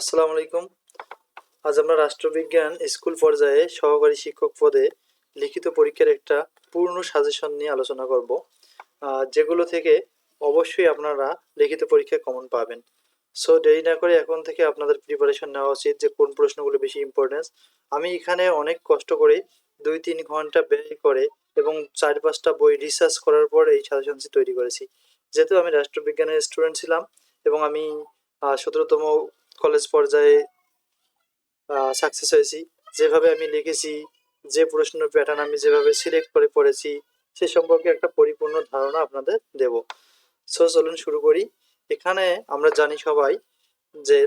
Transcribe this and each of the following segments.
আসসালামু আলাইকুম। আজ আমরা রাষ্ট্রবিজ্ঞান স্কুল পর্যায়ে সহকারী শিক্ষক পদে লিখিত পরীক্ষার একটা পূর্ণ সাজেশন নিয়ে আলোচনা করব যেগুলো থেকে অবশ্যই আপনারা লিখিত পরীক্ষায় কমন পাবেন। সো দেরি না করে এখন থেকে আপনাদের প্রিপারেশন নেওয়া উচিত যে কোন প্রশ্নগুলো বেশি ইম্পর্টেন্স আমি এখানে অনেক কষ্ট করে দুই তিন ঘণ্টা ব্যয় করে এবং চার পাঁচটা বই রিসার্চ করার পর এই সাজেশনটি তৈরি করেছি। যেহেতু আমি রাষ্ট্রবিজ্ঞানের স্টুডেন্ট ছিলাম এবং আমি সতেরোতম কলেজ পর্যায়ে সাকসেস হয়েছি। যেভাবে আমি লিখেছি, যে প্রশ্ন প্যাটার্ন আমি যেভাবে সিলেক্ট করে পড়েছি, সে সম্পর্কে একটা পরিপূর্ণ ধারণা আপনাদের দেব। সো চলুন শুরু করি। এখানে আমরা জানি সবাই যে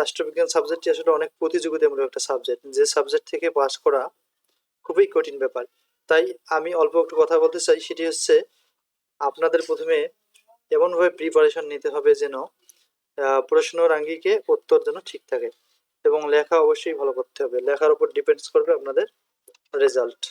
রাষ্ট্রবিজ্ঞান সাবজেক্টটি আসলে অনেক প্রতিযোগিতামূলক একটা সাবজেক্ট যে সাবজেক্ট থেকে পাস করা খুবই কঠিন ব্যাপার। তাই আমি অল্প একটু কথা বলতে চাই। সেটি হচ্ছে, আপনাদের প্রথমে এমনভাবে প্রিপারেশন নিতে হবে যেন প্রশ্নর আঙ্গিকে উত্তর যেন ঠিক থাকে। এবং লেখা অবশ্যই ভালো করতে হবে। লেখার উপর ডিপেন্ডস করবে আপনাদের রেজাল্ট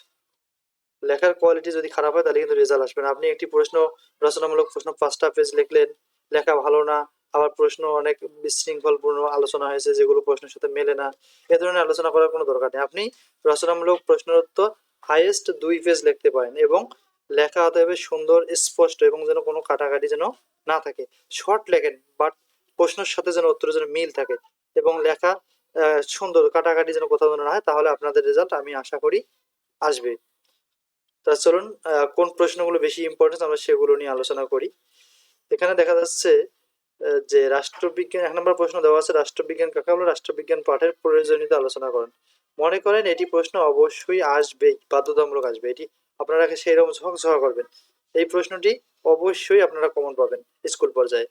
লেখার কোয়ালিটি যদি খারাপ হয়, তাহলে কিন্তু রেজাল্ট আসবে না। আপনি একটি প্রশ্ন, রচনামূলক প্রশ্ন, পাঁচটা পেজ লিখলেন, লেখা ভালো না, আবার প্রশ্ন অনেক বিশৃঙ্খলপূর্ণ আলোচনা হয়েছে, যেগুলো প্রশ্নের সাথে মেলে না, এ ধরনের আলোচনা করার কোনো দরকার নেই। আপনি রচনামূলক প্রশ্নের উত্তর হাইয়েস্ট দুই পেজ লিখতে পারেন এবং লেখা হতে হবে সুন্দর, স্পষ্ট এবং যেন কোনো কাটাকাটি যেন না থাকে। শর্ট লেখেন বাট প্রশ্নের সাথে যেন উত্তরের যেন মিল থাকে এবং লেখা সুন্দর, কাটাকাটি যেন কোথাও যেন না হয়, তাহলে আপনাদের রেজাল্ট আমি আশা করি আসবে। তা চলুন কোন প্রশ্নগুলো বেশি ইম্পর্টেন্স আমরা সেগুলো নিয়ে আলোচনা করি। এখানে দেখা যাচ্ছে যে রাষ্ট্রবিজ্ঞান, এক নম্বর প্রশ্ন দেওয়া আছে, রাষ্ট্রবিজ্ঞান কাকে বলে? রাষ্ট্রবিজ্ঞান পাঠের প্রয়োজনীয়তা আলোচনা করেন। মনে করেন এটি প্রশ্ন অবশ্যই আসবেই, বাধ্যতামূলক আসবে। এটি আপনারা সেই রকম ঝকঝকা করবেন। এই প্রশ্নটি অবশ্যই আপনারা কমন পাবেন স্কুল পর্যায়ে।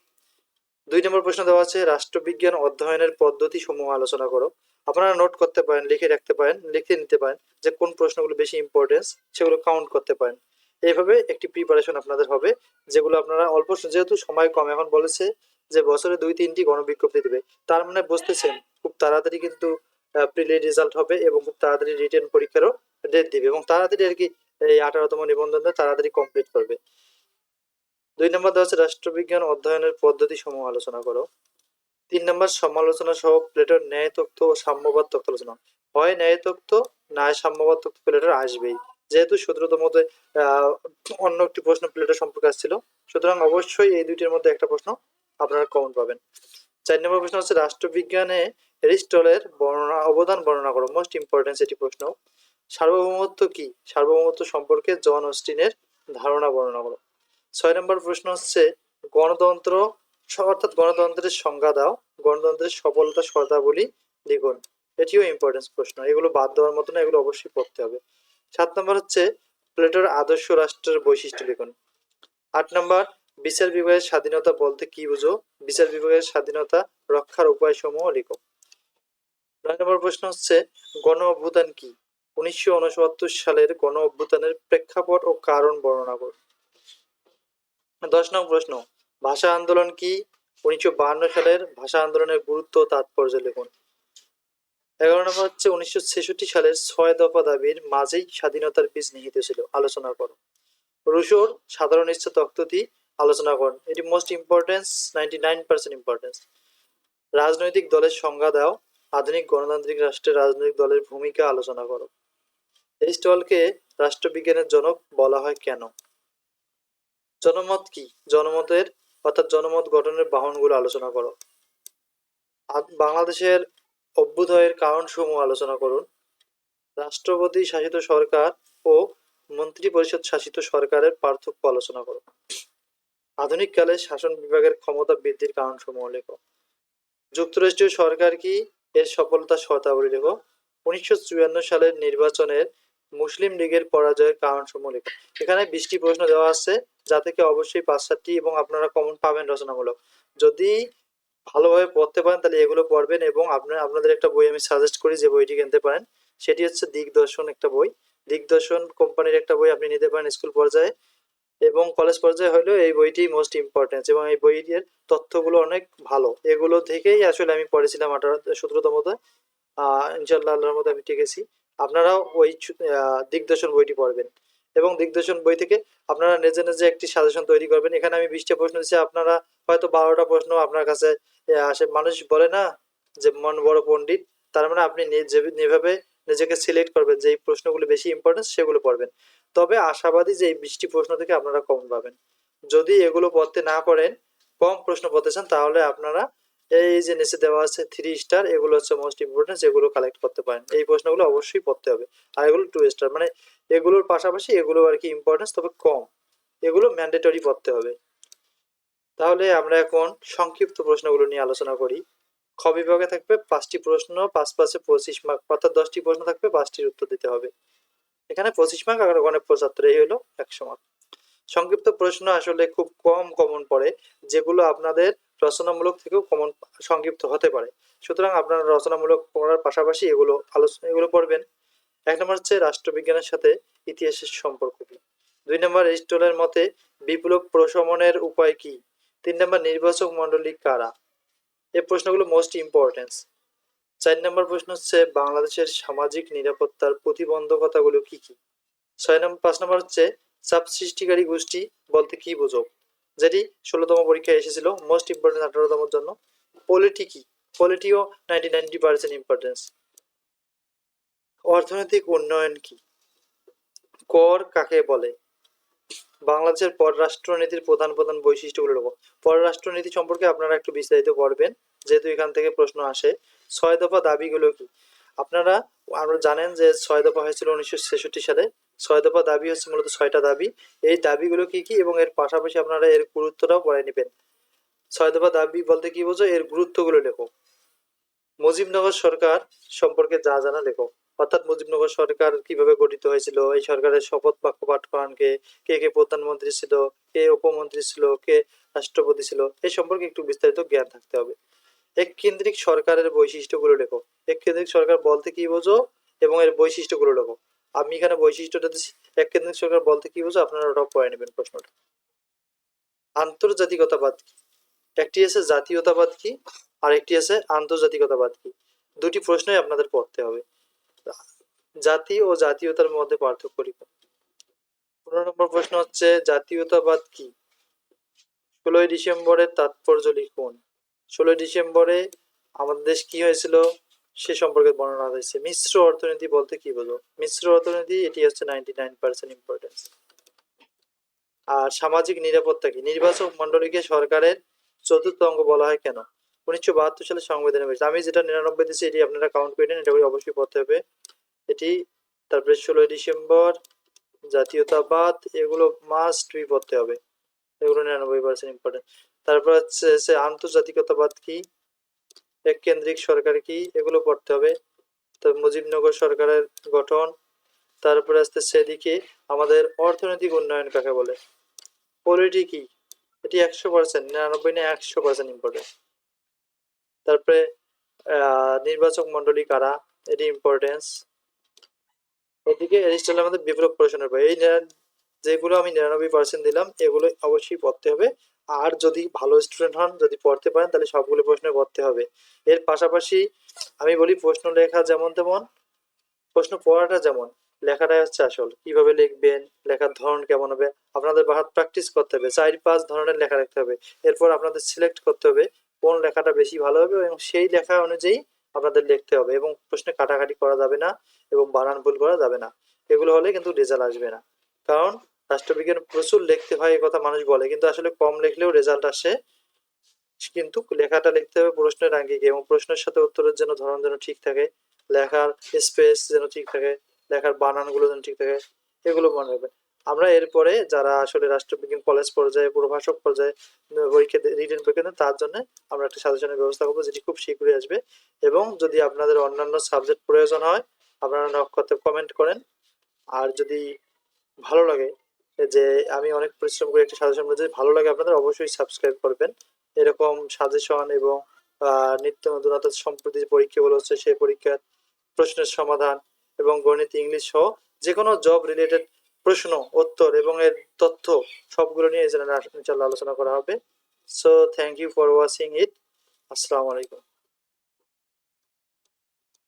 দুই নম্বর প্রশ্ন দেওয়া আছে, রাষ্ট্রবিজ্ঞান অধ্যয়নের পদ্ধতি সমূহ আলোচনা করো। আপনারা নোট করতে পারেন, লিখে রাখতে পারেন, লিখে নিতে পারেন যে কোন প্রশ্নগুলো বেশি ইম্পর্টেন্স সেগুলো কাউন্ট করতে পারেন। এইভাবে একটি প্রিপারেশন আপনাদের হবে, যেগুলো আপনারা অল্প যেহেতু সময় কম, এখন বলেছে যে বছরে দুই, তিনটি গণবিজ্ঞপ্তি দেবে। তার মানে বুঝতেছেন, খুব তাড়াতাড়ি কিন্তু প্রিলি রেজাল্ট হবে এবং খুব তাড়াতাড়ি রিটার্ন পরীক্ষারও ডেট দিবে এবং তাড়াতাড়ি আর কি এই আঠারোতম নিবন্ধনটা তাড়াতাড়ি কমপ্লিট করবে। দুই নম্বর দেওয়া আছে, রাষ্ট্রবিজ্ঞান অধ্যয়নের পদ্ধতি সমূহ আলোচনা করো। তিন নম্বর, সমালোচনা সহ প্লেটের ন্যায় তত্ত্ব ও সাম্যবাদ তত্ত্ব আলোচনা। হয় ন্যায় তত্ত্ব না সাম্যবাদ তত্ত্ব প্লেটের আসবেই। যেহেতু সতেরোতম মধ্যে অন্য একটি প্রশ্ন প্লেটের সম্পর্কে আসছিল, সুতরাং অবশ্যই এই দুইটির মধ্যে একটা প্রশ্ন আপনারা কমন পাবেন। চার নম্বর প্রশ্ন হচ্ছে, রাষ্ট্রবিজ্ঞানে এরিস্টলের বর্ণনা, অবদান বর্ণনা করো। মোস্ট ইম্পর্টেন্স এটি প্রশ্ন। সার্বভৌমত্ব কি? সার্বভৌমত্ব সম্পর্কে জন অস্টিনের ধারণা বর্ণনা করো। ছয় নম্বর প্রশ্ন হচ্ছে, গণতন্ত্র অর্থাৎ গণতন্ত্রের সংজ্ঞা দাও। গণতন্ত্রের সফলতা শর্তাবলী লিখুন। এটিও ইম্পর্টেন্স প্রশ্ন। এগুলো বাদ দেওয়ার মতো না, এগুলো অবশ্যই পড়তে হবে। সাত নম্বর হচ্ছে, প্লেটোর আদর্শ রাষ্ট্রের বৈশিষ্ট্য লিখুন। আট নম্বর, বিচার বিভাগের স্বাধীনতা বলতে কি বুঝো? বিচার বিভাগের স্বাধীনতা রক্ষার উপায় সমূহ লিখো। নয় নম্বর প্রশ্ন হচ্ছে, গণ অভ্যুত্থান কি? উনিশশো উনসত্তর সালের গণ অভ্যুত্থানের প্রেক্ষাপট ও কারণ বর্ণনা করুন দশ নম্বর প্রশ্ন, ভাষা আন্দোলন কি? উনিশশো বাহান্ন সালের ভাষা আন্দোলনের গুরুত্ব তাৎপর্য লিখুন। এগারো নম্বর হচ্ছে উনিশশো ছেষট্টি সালের ছয় দফা দাবির মাঝেই স্বাধীনতার বীজ নিহিত ছিল। আলোচনা করো। রুশোর সাধারণ ইচ্ছা তত্ত্বটি আলোচনা করুন। এটি most importance ninety nine percent importance রাজনৈতিক দলের সংজ্ঞা দাও। আধুনিক গণতান্ত্রিক রাষ্ট্রের রাজনৈতিক দলের ভূমিকা আলোচনা করো। এই স্টলকে রাষ্ট্রবিজ্ঞানের জনক বলা হয় কেন? জনমত কি? জনমতের, অর্থাৎ জনমত গঠনের বাহনগুলো আলোচনা করো। বাংলাদেশের অভ্যুদয়ের কারণসমূহ আলোচনা করুন। রাষ্ট্রপতি শাসিত সরকার ও মন্ত্রী পরিষদ শাসিত সরকারের পার্থক্য আলোচনা করো। আধুনিক কালে শাসন বিভাগের ক্ষমতা বৃদ্ধির কারণসমূহ লেখো। যুক্তরাষ্ট্রীয় সরকার কি? এর সফলতা শর্তাবলী লেখো। উনিশশো চুয়ান্ন সালের নির্বাচনের মুসলিম লীগের পরাজয়ের কারণসমূহ লেখো। এখানে বিশটি প্রশ্ন দেওয়া আছে। যা থেকে অবশ্যই পাঁচ সাতটি এবং আপনারা কমন পাবেন রচনামূলক। যদি ভালোভাবে পড়তে পারেন, তাহলে এগুলো পড়বেন এবং আপনার, আপনাদের একটা বই আমি সাজেস্ট করি যে বইটি কিনতে পারেন। সেটি হচ্ছে দিগদর্শন একটা বই। দিগদর্শন কোম্পানির একটা বই আপনি নিতে পারেন স্কুল পর্যায়ে এবং কলেজ পর্যায়ে হলেও এই বইটি মোস্ট ইম্পর্টেন্স এবং এই বইটির তথ্যগুলো অনেক ভালো। এগুলো থেকেই আসলে আমি পড়েছিলাম আঠারো সতেরোতমতে আহ ইনশাল্লাহ আল্লাহর মতো আমি টিকেছি আপনারাও ওই দিগদর্শন বইটি পড়বেন। এবং দিগদর্শন বই থেকে আপনারা নিজে নিজে একটি সাজেশন তৈরি করবেন। এখানে আমি বিশটা প্রশ্ন দিচ্ছি, আপনারা হয়তো বারোটা প্রশ্ন আপনার কাছে আসে। মানুষ বলে না যে মন বড় পণ্ডিত, তার মানে আপনি যেভাবে নিজেকে সিলেক্ট করবেন যে প্রশ্নগুলো বেশি ইম্পর্টেন্স সেগুলো পড়বেন। তবে আশাবাদী যে এই বৃষ্টি প্রশ্ন থেকে আপনারা কম পাবেন। যদি এগুলো পড়তে না পারেন, কম প্রশ্ন পড়তে চান, তাহলে আপনারা এই যে নিচে দেওয়া আছে থ্রি স্টার এগুলো হচ্ছে মোস্ট ইম্পর্টেন্ট এগুলো কালেক্ট করতে পারেন। এই প্রশ্নগুলো অবশ্যই পড়তে হবে। আর এগুলো টু স্টার মানে এগুলোর পাশাপাশি এগুলো আর কি ইম্পর্টেন্স তবে কম। এগুলো ম্যান্ডেটরি পড়তে হবে। তাহলে আমরা এখন সংক্ষিপ্ত প্রশ্নগুলো নিয়ে আলোচনা করি। খ বিভাগে থাকবে পাঁচটি প্রশ্ন, পাঁচ পাঁচে পঁচিশ মার্ক অর্থাৎ দশটি প্রশ্ন থাকবে, পাঁচটির উত্তর দিতে হবে। এখানে পঁচিশ মার্ক আর ওখানে পঁচাত্তর, এই হলো একশো মার্ক সংক্ষিপ্ত প্রশ্ন আসলে খুব কম কমন পড়ে, যেগুলো আপনাদের রচনামূলক থেকেও কমন সংক্ষিপ্ত হতে পারে। সুতরাং আপনারা রচনামূলক পড়ার পাশাপাশি এগুলো আলোচনা এগুলো পড়বেন। এক নম্বর হচ্ছে রাষ্ট্রবিজ্ঞানের সাথে ইতিহাসের সম্পর্ক কি? দুই নম্বর এরিস্টলের মতে বিপ্লব প্রশমনের উপায় কি? তিন নম্বর নির্বাচক মণ্ডলী কারা? এই প্রশ্নগুলো মোস্ট ইম্পর্টেন্স চার নম্বর প্রশ্ন হচ্ছে বাংলাদেশের সামাজিক নিরাপত্তার প্রতিবন্ধকতাগুলো কি কি? ছয় নম্বর পাঁচ নম্বর হচ্ছে চাপ সৃষ্টিকারী গোষ্ঠী বলতে কি বোঝো? যেটি ষোলোতম পরীক্ষায় এসেছিল মোস্ট ইম্পর্টেন্ট আঠারোতম জন্য। পলিটি কি? পলিটিও নাইনটি নাইনটি পার্সেন্ট ইম্পর্টেন্স অর্থনৈতিক উন্নয়ন কি? কর কাকে বলে? বাংলাদেশের পররাষ্ট্রনীতির প্রধান প্রধান বৈশিষ্ট্যগুলো লক্ষ্য পররাষ্ট্রনীতি সম্পর্কে আপনারা একটু বিস্তারিত পড়বেন যেহেতু এখান থেকে প্রশ্ন আসে। ছয় দফা দাবিগুলো কি? আপনারা, আমরা জানেন যে ছয় দফা হয়েছিল উনিশশো ছেষট্টি সালে। ছয় দফা দাবি হচ্ছে মূলত ছয়টা দাবি। এই দাবিগুলো কি কি এবং এর পাশাপাশি আপনারা এর গুরুত্বটাও পড়ে নেবেন। ছয় দফা দাবি বলতে কি বোঝো? এর গুরুত্বগুলো লেখো। মুজিবনগর সরকার সম্পর্কে যা জানা লেখো। অর্থাৎ মুজিবনগর সরকার কীভাবে গঠিত হয়েছিল? এই সরকারের শপথ বাক্য পাঠ করান কে কে কে প্রধানমন্ত্রী ছিল? কে উপমন্ত্রী ছিল? কে রাষ্ট্রপতি ছিল? এই সম্পর্কে একটু বিস্তারিত জ্ঞান থাকতে হবে। এক কেন্দ্রিক সরকারের বৈশিষ্ট্যগুলো লেখো। এক কেন্দ্রিক সরকার বলতে কি বোঝো এবং এর বৈশিষ্ট্যগুলো লেখো। আমি এখানে বৈশিষ্ট্যটা দিচ্ছি এক কেন্দ্রিক সরকার বলতে কি বোঝো? আপনারা ওটাও পড়ে নেবেন প্রশ্নটা। আন্তর্জাতিকতাবাদ কি? একটি আছে জাতীয়তাবাদ কি? আর একটি আছে আন্তর্জাতিকতাবাদ কি? দুটি প্রশ্নই আপনাদের পড়তে হবে। জাতি ও জাতীয়তার মধ্যে পার্থক্য লিখুন পনেরো নম্বর প্রশ্ন হচ্ছে, জাতীয়তাবাদ কি? ষোলোই ডিসেম্বরের তাৎপর্য লিখুন। ষোলোই ডিসেম্বরে আমাদের দেশ কি হয়েছিল? সে সম্পর্কে বর্ণনা হয়েছে মিশ্র অর্থনীতি বলতে কি বলব মিশ্র অর্থনীতি, এটি হচ্ছে নাইনটি নাইন পার্সেন্ট ইম্পর্টেন্স আর সামাজিক নিরাপত্তা কি? নির্বাচক মন্ডলীকে সরকারের চতুর্থ অঙ্গ বলা হয় কেন? উনিশশো বাহাত্তর সালে সংবিধানে হয়েছে। আমি যেটা নিরানব্বই দিচ্ছি এটি আপনারা কাউন্ট করে নেন, এটা করে অবশ্যই পড়তে হবে। এটি তারপরে ষোলোই ডিসেম্বর, জাতীয়তাবাদ, এগুলো মাস্ট বি পড়তে হবে। এগুলো নিরানব্বই পার্সেন্ট ইম্পর্টেন্ট তারপর হচ্ছে আন্তর্জাতিকতাবাদ কি? এক কেন্দ্রিক সরকার কি? এগুলো পড়তে হবে। তো মুজিবনগর সরকারের গঠন। তারপরে আসতে সেদিকে আমাদের অর্থনৈতিক উন্নয়ন কাকে বলে? পলিটি কি? এটি একশো পার্সেন্ট নিরানব্বই না একশো পার্সেন্ট ইম্পর্টেন্ট তারপরে নির্বাচক মন্ডলী কারা? এটি ইম্পর্টেন্স এদিকে এরিস্টল আমাদের বিপ্লব প্রশ্নের বই এই যেগুলো আমি নিরানব্বই পার্সেন্ট দিলাম, এগুলো অবশ্যই পড়তে হবে। আর যদি ভালো স্টুডেন্ট হন, যদি পড়তে পারেন, তাহলে সবগুলো প্রশ্নে পড়তে হবে। এর পাশাপাশি আমি বলি প্রশ্ন লেখা যেমন তেমন, প্রশ্ন পড়াটা যেমন, লেখাটাই হচ্ছে আসল। কীভাবে লিখবেন, লেখার ধরন কেমন হবে, আপনাদের বাহাত প্র্যাকটিস করতে হবে। চার পাঁচ ধরনের লেখা লিখতে হবে। এরপর আপনাদের সিলেক্ট করতে হবে। কোন লেখাটা বেশি ভালো হবে এবং সেই লেখা অনুযায়ী আপনাদের লিখতে হবে এবং প্রশ্নে কাটাকাটি করা যাবে না এবং বানান ভুল করা যাবে না। এগুলো হলে কিন্তু রেজাল্ট আসবে না। কারণ রাষ্ট্রবিজ্ঞান প্রচুর লিখতে হয় কথা মানুষ বলে, কিন্তু আসলে কম লিখলেও রেজাল্ট আসে। কিন্তু লেখাটা লিখতে হবে প্রশ্নের আঙ্গিকে এবং প্রশ্নের সাথে উত্তরের জন্য ধরন যেন ঠিক থাকে, লেখার স্পেস যেন ঠিক থাকে, লেখার বানানগুলো যেন ঠিক থাকে, এগুলো মনে রাখবেন। আমরা এরপরে যারা আসলে রাষ্ট্রবিজ্ঞান কলেজ পর্যায়ে প্রভাষক পর্যায়ে পরীক্ষা রিটেন পরীক্ষা তার জন্য আমরা একটা সাজেশনের ব্যবস্থা করব, যেটি খুব শীঘ্রই আসবে। এবং যদি আপনাদের অন্যান্য সাবজেক্ট প্রয়োজন হয়, আপনারা নক করতে কমেন্ট করেন। আর যদি ভালো লাগে যে আমি অনেক পরিশ্রম করে একটা সাজেশন যদি ভালো লাগে আপনাদের, অবশ্যই সাবস্ক্রাইব করবেন। এরকম সাজেশন এবং নিত্য নতুনত্ব সম্প্রতি যে পরীক্ষাগুলো হচ্ছে, সেই পরীক্ষার প্রশ্নের সমাধান এবং গণিত, ইংলিশ সহ যে কোনো জব রিলেটেড প্রশ্ন, উত্তর এবং এর তথ্য সবগুলো নিয়ে ইনশাল্লাহ আলোচনা করা হবে। So thank you for watching it আসসালামু আলাইকুম।